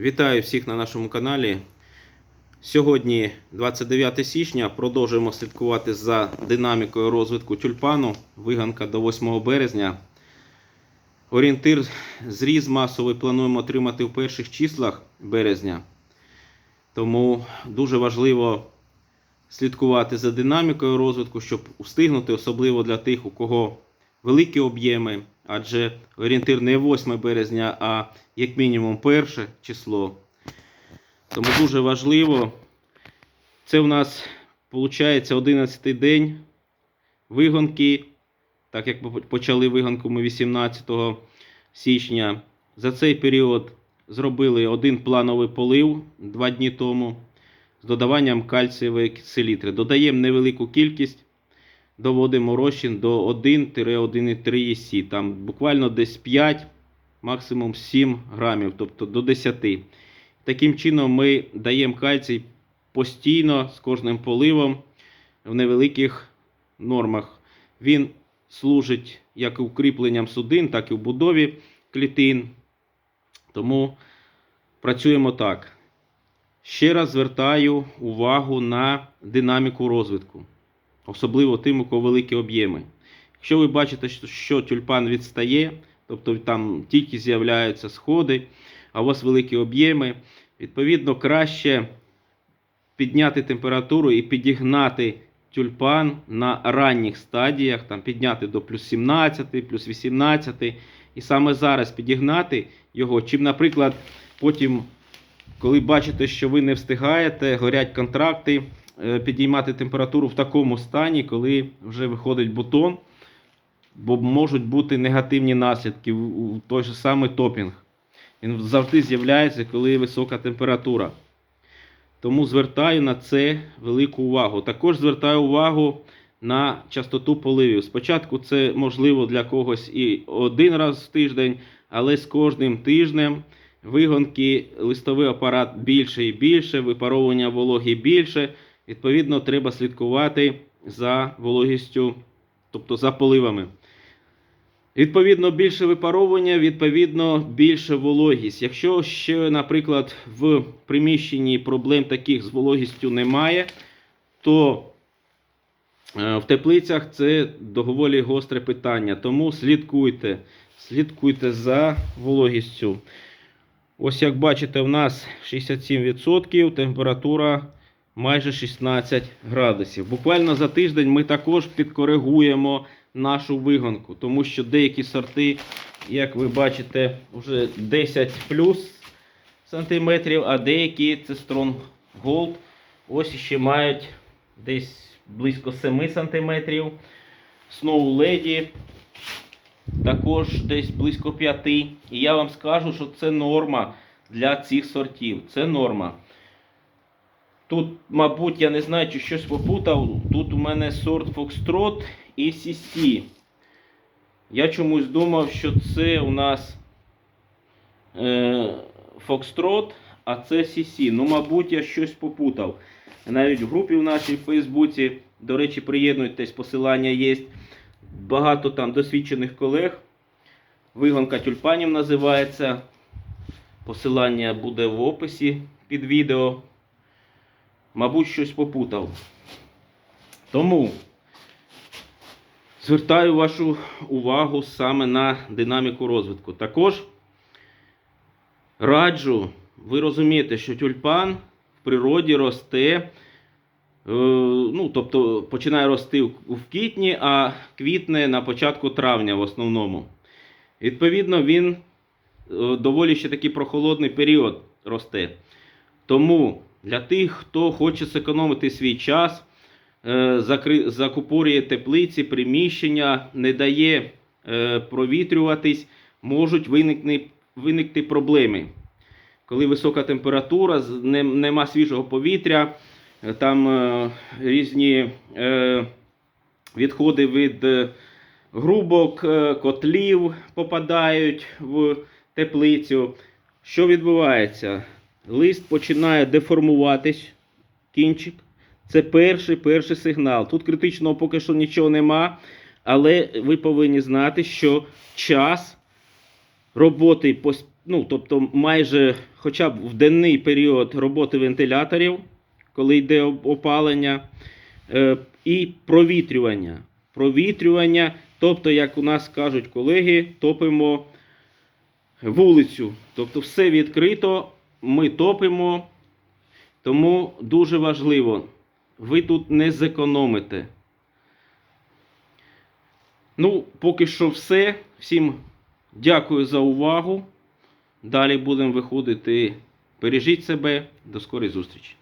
Вітаю всіх на нашому каналі. Сьогодні, 29 січня, продовжуємо слідкувати за динамікою розвитку тюльпану. Виганка до 8 березня. Орієнтир зріз масовий плануємо отримати в перших числах березня. Тому дуже важливо слідкувати за динамікою розвитку, щоб встигнути, особливо для тих, у кого великі об'єми, адже орієнтир не 8 березня, а як мінімум перше число. Тому дуже важливо. Це у нас виходить 11 день вигонки. Так як почали вигонку ми 18 січня. За цей період зробили один плановий полив два дні тому з додаванням кальцієвої селітри. Додаємо невелику кількість, доводимо розчин до 1-1,3 Сі. Там буквально десь 5, максимум 7 грамів, тобто до 10. Таким чином ми даємо кальцій постійно з кожним поливом в невеликих нормах. Він служить як укріпленням судин, так і в будові клітин. Тому працюємо так. Ще раз звертаю увагу на динаміку розвитку, особливо тим, у кого великі об'єми. Якщо ви бачите, що тюльпан відстає, тобто там тільки з'являються сходи, а у вас великі об'єми, відповідно, краще підняти температуру і підігнати тюльпан на ранніх стадіях, там підняти до плюс 17, плюс 18. І саме зараз підігнати його, чим, наприклад, потім, коли бачите, що ви не встигаєте, горять контракти, підіймати температуру в такому стані, коли вже виходить бутон, бо можуть бути негативні наслідки у той же самий топінг. Він завжди з'являється, коли висока температура. Тому звертаю на це велику увагу. Також звертаю увагу на частоту поливів. Спочатку це можливо для когось і один раз в тиждень, але з кожним тижнем вигонки, листовий апарат більше і більше, випаровування вологи більше. Відповідно, треба слідкувати за вологістю, тобто за поливами. Відповідно, більше випаровування, відповідно, більше вологість. Якщо ще, наприклад, в приміщенні проблем таких з вологістю немає, то е, в теплицях це доволі гостре питання. Тому слідкуйте, слідкуйте за вологістю. Ось як бачите, у нас 67%, температура майже 16 градусів. Буквально за тиждень ми також підкоригуємо нашу вигонку, тому що деякі сорти, як ви бачите, вже 10 плюс сантиметрів, а деякі це Strong Gold. Ось ще мають десь близько 7 сантиметрів. Snow Lady також десь близько 5. І я вам скажу, що це норма для цих сортів. Це норма. Тут, мабуть, я не знаю, чи щось попутав. Тут у мене сорт Foxtrot і CC. Я чомусь думав, що це у нас е, Foxtrot, а це CC. Ну, мабуть, я щось попутав. Навіть в групі в нашій в Фейсбуці, до речі, приєднуйтесь, посилання є. Багато там досвідчених колег. Вигонка тюльпанів називається. Посилання буде в описі під відео. Мабуть, щось попутав. Тому звертаю вашу увагу саме на динаміку розвитку. Також раджу, ви розумієте, що тюльпан в природі росте, е, ну, тобто починає рости в квітні, а квітне на початку травня в основному. Відповідно, він е, доволі ще такий прохолодний період росте. Тому для тих, хто хоче зекономити свій час, е, закупорює теплиці, приміщення, не дає е, провітрюватись, можуть виникти проблеми. Коли висока температура, нема свіжого повітря, е, там різні відходи від грубок, котлів попадають в теплицю. Що відбувається? Лист починає деформуватись, кінчик. Це перший перший сигнал. Тут критичного поки що нічого нема, але ви повинні знати, що час роботи ну, тобто майже хоча б в денний період роботи вентиляторів, коли йде опалення, е, і провітрювання. Провітрювання, тобто, як у нас кажуть колеги, топимо вулицю. Тобто все відкрито, ми топимо. Тому дуже важливо, ви тут не зекономите. Ну, поки що все. Всім дякую за увагу. Далі будемо виходити. Бережіть себе. До скорої зустрічі.